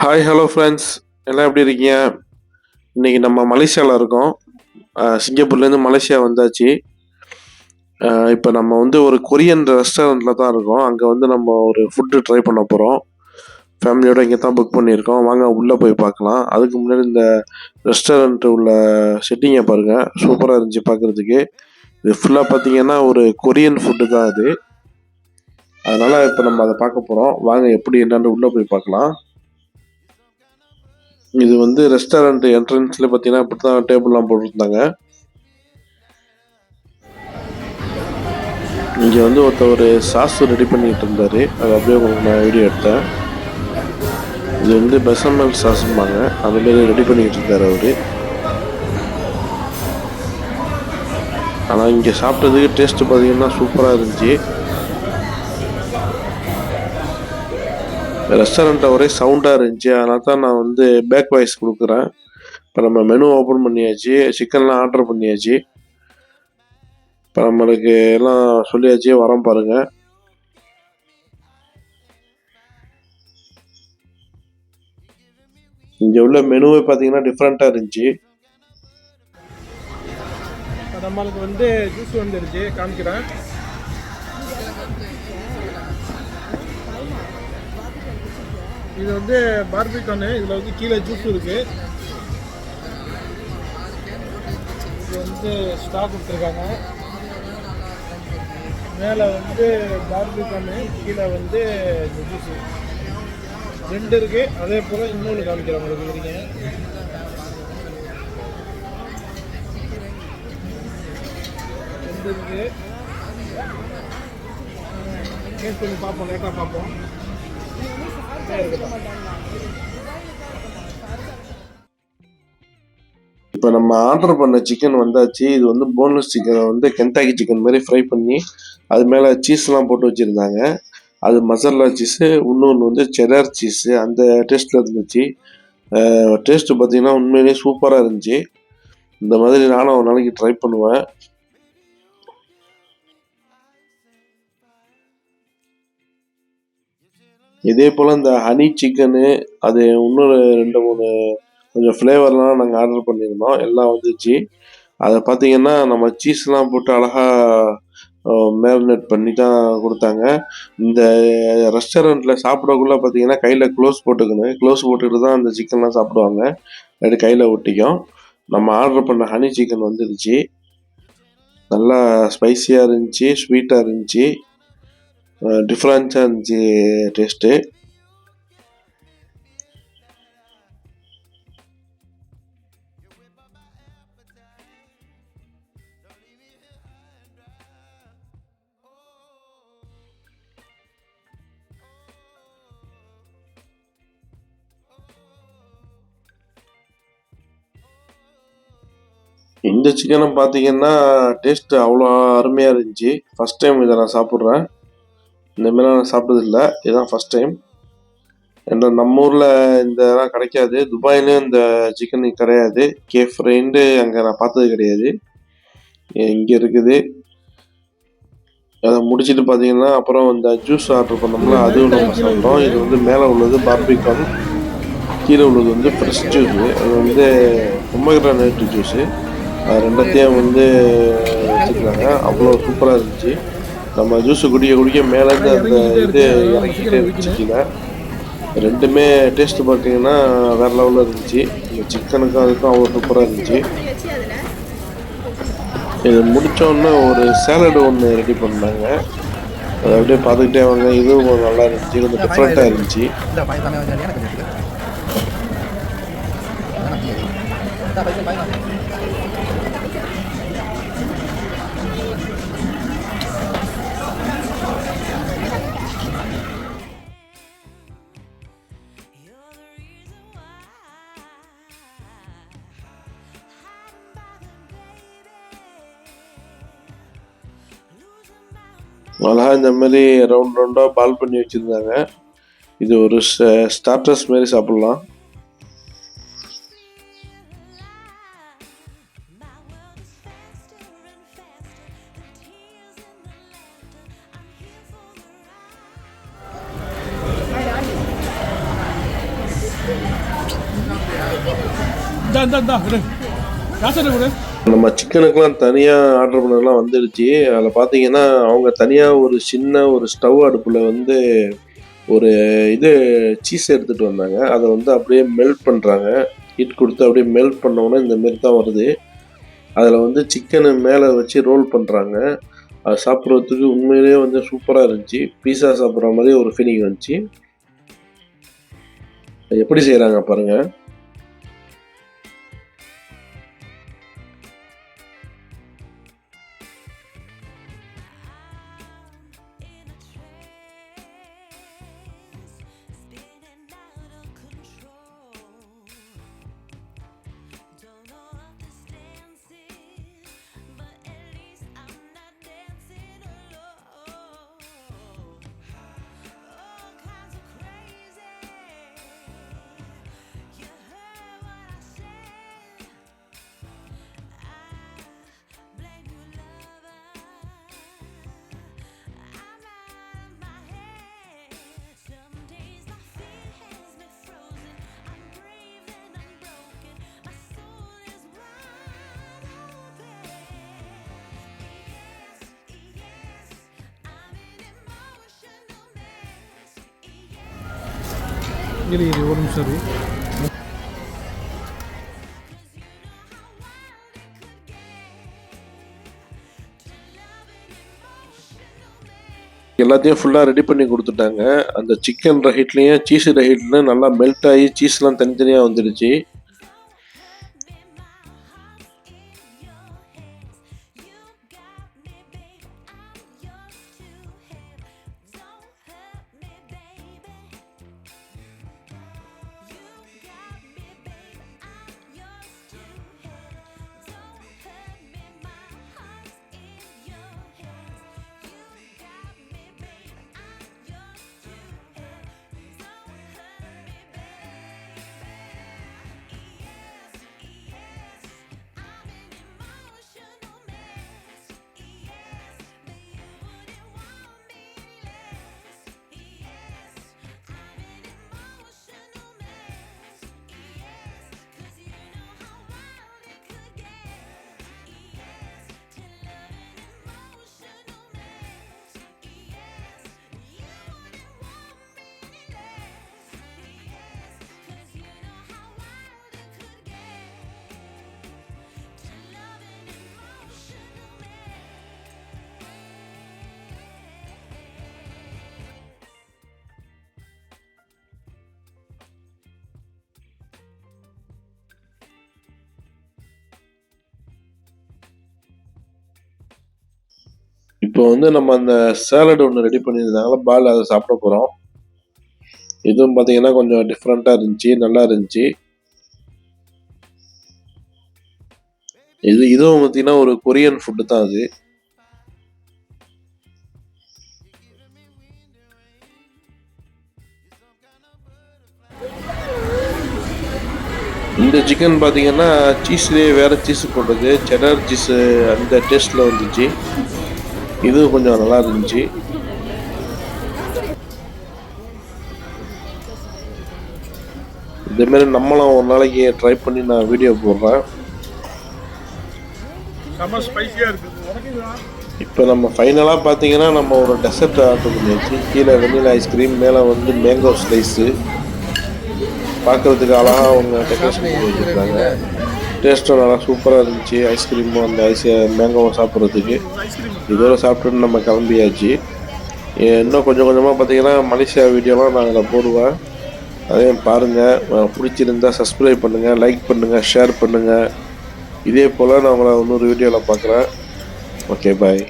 Hi hello friends எல்லாம் எப்படி இருக்கீங்க? இன்னைக்கு நம்ம மலேசியாவில் இருக்கோம். சிங்கப்பூர்லேருந்து மலேசியா வந்தாச்சு. இப்போ நம்ம வந்து ஒரு கொரியன் ரெஸ்டாரண்ட்டில் தான் இருக்கோம். அங்கே வந்து நம்ம ஒரு ஃபுட்டு ட்ரை பண்ண போகிறோம் ஃபேமிலியோட இங்கே தான் புக் பண்ணியிருக்கோம். வாங்க உள்ளே போய் பார்க்கலாம். அதுக்கு முன்னாடி இந்த ரெஸ்டாரண்ட்டு உள்ள செட்டிங்கை பாருங்கள் சூப்பராக இருந்துச்சு பார்க்குறதுக்கு. இது ஃபுல்லாக பார்த்தீங்கன்னா ஒரு கொரியன் ஃபுட்டு தான் அது. அதனால் இப்போ நம்ம அதை பார்க்க போகிறோம் வாங்க எப்படி என்னென்னு உள்ளே போய் பார்க்கலாம். இது வந்து ரெஸ்டாரண்ட் என்ட்ரன்ஸ்ல பார்த்தீங்கன்னா இப்படி தான் டேபிள்லாம் போட்டிருந்தாங்க. இங்கே வந்து ஒருத்தர் சாஸ் ரெடி பண்ணிட்டு இருந்தாரு. அது அப்படியே உங்களுக்கு நான் வீடியோ எடுத்தேன். இது வந்து பெசமல் சாஸ்ம்பாங்க. அதுமாரி ரெடி பண்ணிட்டு இருந்தார் அவர். ஆனால் இங்கே சாப்பிட்டதுக்கு டேஸ்ட்டு பார்த்தீங்கன்னா சூப்பராக இருந்துச்சு. ரெஸ்டாரண்ட்டில் ஒரே சவுண்டாக இருந்துச்சு. அதனால தான் நான் வந்து பேக் வாய்ஸ் கொடுக்குறேன். இப்போ நம்ம மெனு ஓப்பன் பண்ணியாச்சு. சிக்கன்லாம் ஆர்டர் பண்ணியாச்சு. இப்போ நம்மளுக்கு எல்லாம் சொல்லியாச்சு. வரோம் பாருங்கள் இங்கே உள்ள மெனுவே பார்த்தீங்கன்னா டிஃப்ரெண்ட்டாக இருந்துச்சு. இப்போ நம்மளுக்கு வந்து ஜூஸ் வந்துருச்சு. காமிக்கிறேன். இது வந்து பார்பிகானு இதில் வந்து கீழே ஜூஸ் இருக்கு. இது வந்து ஸ்டாக் கொடுத்துருக்காங்க. மேலே வந்து பார்பிகானு கீழே வந்து இந்த ஜூஸ் ரெண்டு இருக்கு. அதே போல் இன்னொன்று காமிக்கிறேன் உங்களுக்கு இருங்க ரெண்டு இருக்கு. டேஸ்ட் பண்ணி பார்ப்போம் லேட்டாக பார்ப்போம். இப்போ நம்ம ஆர்டர் பண்ண சிக்கன் வந்தாச்சு. இது வந்து போன்லெஸ் சிக்கனை வந்து கென்டாக்கி சிக்கன் மாதிரி ஃப்ரை பண்ணி அது மேலே சீஸ்லாம் போட்டு வச்சுருந்தாங்க. அது மசாலா சீஸு இன்னொன்று வந்து செடார் சீஸு அந்த டேஸ்ட்டில் இருந்துச்சு. டேஸ்ட்டு பார்த்தீங்கன்னா உண்மையிலேயே சூப்பராக இருந்துச்சு. இந்த மாதிரி நானும் ஒரு நாளைக்கு ட்ரை பண்ணுவேன். இதே போல் இந்த ஹனி சிக்கனு அது இன்னொரு ரெண்டு மூணு கொஞ்சம் ஃப்ளேவர்லாம் நாங்கள் ஆர்டர் பண்ணியிருந்தோம். எல்லாம் வந்துச்சு. அதை பார்த்தீங்கன்னா நம்ம சீஸ்லாம் போட்டு அழகாக மேரினேட் பண்ணி தான் கொடுத்தாங்க. இந்த ரெஸ்டாரண்ட்டில் சாப்பிடக்குள்ள பார்த்தீங்கன்னா கையில் க்ளோஸ் போட்டுக்கணும். க்ளோஸ் போட்டுக்கிட்டு தான் அந்த சிக்கன்லாம் சாப்பிடுவாங்க. அது கையில் ஒட்டிக்கும். நம்ம ஆர்டர் பண்ண ஹனி சிக்கன் வந்துருச்சு. நல்லா ஸ்பைசியாக இருந்துச்சு ஸ்வீட்டாக இருந்துச்சு. டிஃப்ரெண்ட்டாக இருந்துச்சு டேஸ்ட்டு இந்த சிக்கனை பார்த்தீங்கன்னா டேஸ்ட் அவ்வளோ அருமையாக இருந்துச்சு. ஃபஸ்ட் டைம் இதை நான் சாப்பிட்றேன். இந்த மாதிரிலாம் நான் சாப்பிட்டதில்ல. இதுதான் ஃபர்ஸ்ட் டைம் ஏன்னா நம்ம ஊரில் இந்த இதெல்லாம் கிடைக்காது. துபாயிலையும் இந்த சிக்கன் கிடையாது. கே ஃப்ரைண்டு அங்கே நான் பார்த்தது கிடையாது. இங்கே இருக்குது. அதை முடிச்சுட்டு பார்த்தீங்கன்னா அப்புறம் இந்த ஜூஸ் ஆர்டர் பண்ணோம்ல அதுவும் நம்ம சாப்பிட்டோம். இது வந்து மேலே உள்ளது பார்பிகான் கீழே உள்ளது வந்து ஃப்ரெஷ் ஜூஸு அது வந்து பொம்மகிரானேட் ஜூஸு அது ரெண்டத்தையும் வந்து வச்சுருக்காங்க அவ்வளோ சூப்பராக இருந்துச்சு. நம்ம ஜூஸு குடிக்க குடிக்க மேலேருந்து அந்த இது இறக்கிட்டே இருந்துச்சு கீழே ரெண்டுமே டேஸ்ட் பார்த்தீங்கன்னா வேற லெவலில் இருந்துச்சு. இந்த சிக்கனுக்கும் அதுக்கும் அவ்வளோ சூப்பராக இருந்துச்சு. இது முடிச்சோடனே ஒரு சேலடு ஒன்று ரெடி பண்ணாங்க. அதை அப்படியே பார்த்துக்கிட்டே வாங்க. இதுவும் கொஞ்சம் நல்லா இருந்துச்சு. கொஞ்சம் டிஃப்ரெண்ட்டாக இருந்துச்சு. இந்த பையன் இந்த அழகா இந்த மாதிரி ரவுண்ட் ரவுண்டாக பால் பண்ணி வச்சுருந்தாங்க. இது ஒரு ஸ்டார்டர்ஸ் மாரி சாப்பிட்லாம். இந்தா இந்தா இந்தா விடு காசு விடு நம்ம சிக்கனுக்கெலாம் தனியாக ஆர்டர் பண்ணதெல்லாம் வந்துடுச்சு. அதில் பார்த்தீங்கன்னா அவங்க தனியாக ஒரு சின்ன ஒரு ஸ்டவ் அடுப்பில் வந்து ஒரு இது சீஸ் எடுத்துகிட்டு வந்தாங்க. அதை வந்து அப்படியே மெல்ட் பண்ணுறாங்க ஹீட் கொடுத்து அப்படியே மெல்ட் பண்ணோன்னே இந்த மாரி தான் வருது. அதில் வந்து சிக்கனை மேலே வச்சு ரோல் பண்ணுறாங்க அது சாப்பிட்றதுக்கு உண்மையிலேயே வந்து சூப்பராக இருந்துச்சு. பீஸா சாப்பிட்ற மாதிரி ஒரு ஃபீலிங் வந்துச்சு. அது எப்படி செய்கிறாங்க பாருங்கள் இரு இரு ஒரு நிமிஷம் இரு. எல்லாத்தையும் ஃபுல்லாக ரெடி பண்ணி கொடுத்துட்டாங்க. அந்த சிக்கன் ரஹிட்லேயும் சீஸ் ரஹிட்லேயும் நல்லா மெல்ட் ஆகி சீஸ்லாம் தனித்தனியாக வந்துடுச்சு. இப்போ வந்து நம்ம அந்த சேலட் ஒன்று ரெடி பண்ணியிருந்தாங்களா பால் அதை சாப்பிட போகிறோம் இதுவும் பார்த்தீங்கன்னா கொஞ்சம் டிஃப்ரெண்ட்டாக இருந்துச்சு நல்லா இருந்துச்சு. இது இதுவும் பார்த்தீங்கன்னா ஒரு கொரியன் ஃபுட்டு தான் அது. இந்த சிக்கன் பார்த்தீங்கன்னா சீஸ்லேயே வேறு சீஸ் போட்டது. செடர் சீஸ் அந்த டேஸ்ட்டில் வந்துச்சு. இது கொஞ்சம் நல்லா இருந்துச்சு. இதேமாரி நம்மளும் ஒரு நாளைக்கு ட்ரை பண்ணி நான் வீடியோ போடுறேன். இப்போ நம்ம ஃபைனலாக பார்த்தீங்கன்னா நம்ம ஒரு டெசர்ட் ஆர்டர் பண்ணியாச்சு. கீழே வெண்ணிலா ஐஸ்கிரீம் மேலே வந்து மேங்கோ ஸ்லைஸு பார்க்குறதுக்கு அழகாக அவங்க டெக்கரேஷன் பண்ணி வச்சுருக்காங்க டேஸ்ட்டும் நல்லா சூப்பராக இருந்துச்சு. ஐஸ்கிரீமும் அந்த ஐஸ் மேங்கோவும் சாப்பிட்றதுக்கு. இதோட சாப்பிட்டுட்டு நம்ம கிளம்பியாச்சு. இன்னும் கொஞ்சம் கொஞ்சமாக பார்த்தீங்கன்னா மலேசியா வீடியோலாம் நான் அதில் போடுவேன். அதையும் பாருங்கள் பிடிச்சிருந்தா சப்ஸ்கிரைப் பண்ணுங்கள் லைக் பண்ணுங்கள் ஷேர் பண்ணுங்கள் இதே போல் நான் உங்களை இன்னொரு வீடியோவில் பார்க்குறேன் ஓகே பாய்